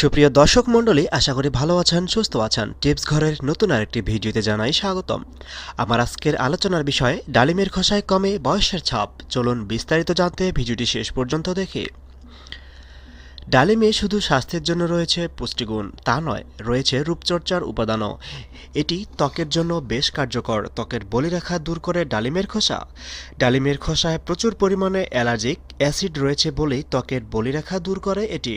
সুপ্রিয় দর্শক মণ্ডলী, আশা করি ভালো আছেন, সুস্থ আছেন। টিপস ঘরের নতুন আরেকটি ভিডিওতে জানাই স্বাগতম। আমার আজকের আলোচনার বিষয়, ডালিমের খোসায় কমে বয়সের ছাপ। চলুন বিস্তারিত জানতে ভিডিওটি শেষ পর্যন্ত দেখি। ডালিমে শুধু স্বাস্থ্যের জন্য রয়েছে পুষ্টিগুণ, তা নয়, রয়েছে রূপচর্চার উপাদানও। এটি ত্বকের জন্য বেশ কার্যকর। ত্বকের বলিরেখা দূর করে ডালিমের খোসা। ডালিমের খোসায় প্রচুর পরিমাণে অ্যালার্জিক অ্যাসিড রয়েছে বলেই ত্বকের বলিরেখা দূর করে এটি।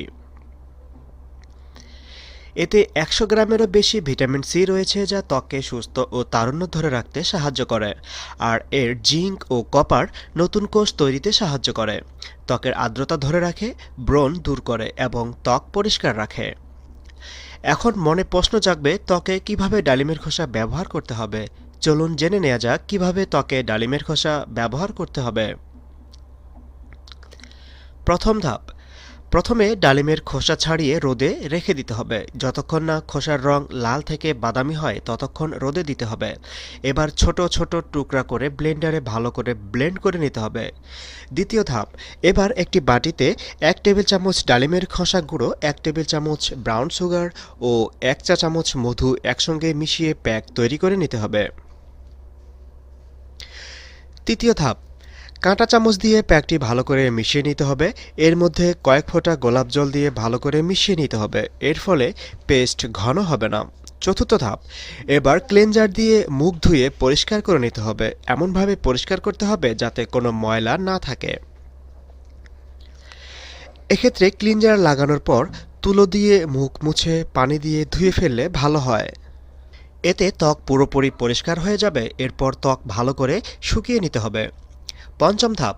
এতে একশো গ্রামেরও বেশি ভিটামিন সি রয়েছে যা ত্বককে সুস্থ ও তারুণ্য ধরে রাখতে সাহায্য করে। আর এর জিঙ্ক ও কপার নতুন কোষ তৈরিতে সাহায্য করে। ত্বকের আর্দ্রতা ধরে রাখে, ব্রণ দূর করে এবং ত্বক পরিষ্কার রাখে। এখন মনে প্রশ্ন জাগবে, ত্বকে কীভাবে ডালিমের খোসা ব্যবহার করতে হবে? চলুন জেনে নেওয়া যাক, কীভাবে ত্বকে ডালিমের খোসা ব্যবহার করতে হবে। প্রথম ধাপ প্রথমে ডালিমের খোসা ছাড়িয়ে রোদে রেখে দিতে হবে। যতক্ষণ না খোসার রং লাল থেকে বাদামি হয়, ততক্ষণ রোদে দিতে হবে। এবার ছোট ছোট টুকরা করে ব্লেন্ডারে ভালো করে ব্লেন্ড করে নিতে হবে। দ্বিতীয় ধাপ, এবার একটি বাটিতে এক টেবিল চামচ ডালিমের খোসা গুঁড়ো, এক টেবিল চামচ ব্রাউন সুগার ও এক চা চামচ মধু একসঙ্গে মিশিয়ে প্যাক তৈরি করে নিতে হবে। তৃতীয় ধাপ কাঁটা চামচ দিয়ে প্যাকটি ভালো করে মিশিয়ে নিতে হবে। এর মধ্যে কয়েক ফোঁটা গোলাপ জল দিয়ে ভালো করে মিশিয়ে নিতে হবে। এর ফলে পেস্ট ঘন হবে না। চতুর্থ ধাপ, এবার ক্লেনজার দিয়ে মুখ ধুয়ে পরিষ্কার করে নিতে হবে। এমনভাবে পরিষ্কার করতে হবে যাতে কোনো ময়লা না থাকে। এক্ষেত্রে ক্লিনজার লাগানোর পর তুলো দিয়ে মুখ মুছে পানি দিয়ে ধুয়ে ফেললে ভালো হয়। এতে ত্বক পুরোপুরি পরিষ্কার হয়ে যাবে। এরপর ত্বক ভালো করে শুকিয়ে নিতে হবে। পঞ্চম ধাপ।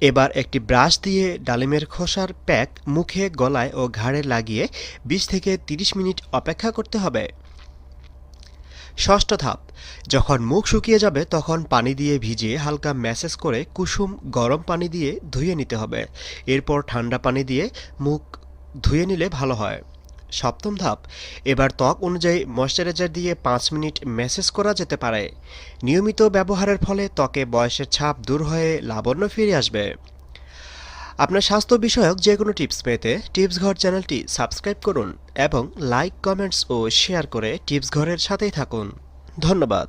এবার একটি ব্রাশ দিয়ে ডালিমের খোসার প্যাক মুখে, গলায় ও ঘাড়ে লাগিয়ে বিশ থেকে তিরিশ মিনিট অপেক্ষা করতে হবে। ষষ্ঠ ধাপ। যখন মুখ শুকিয়ে যাবে, তখন পানি দিয়ে ভিজিয়ে হালকা ম্যাসেজ করে কুসুম গরম পানি দিয়ে ধুয়ে নিতে হবে। এরপর ঠান্ডা পানি দিয়ে মুখ ধুয়ে নিলে ভালো হয়। সপ্তম ধাপ। এবার ত্বক অনুযায়ী ময়শ্চারাইজার দিয়ে পাঁচ মিনিট ম্যাসেজ করা যেতে পারে। নিয়মিত ব্যবহারের ফলে ত্বকে বয়সের ছাপ দূর হয়ে লাবণ্য ফিরে আসবে। আপনার স্বাস্থ্য বিষয়ক যে কোনো টিপস পেতে টিপস ঘর চ্যানেলটি সাবস্ক্রাইব করুন এবং লাইক, কমেন্টস ও শেয়ার করে টিপস ঘরের সাথেই থাকুন। ধন্যবাদ।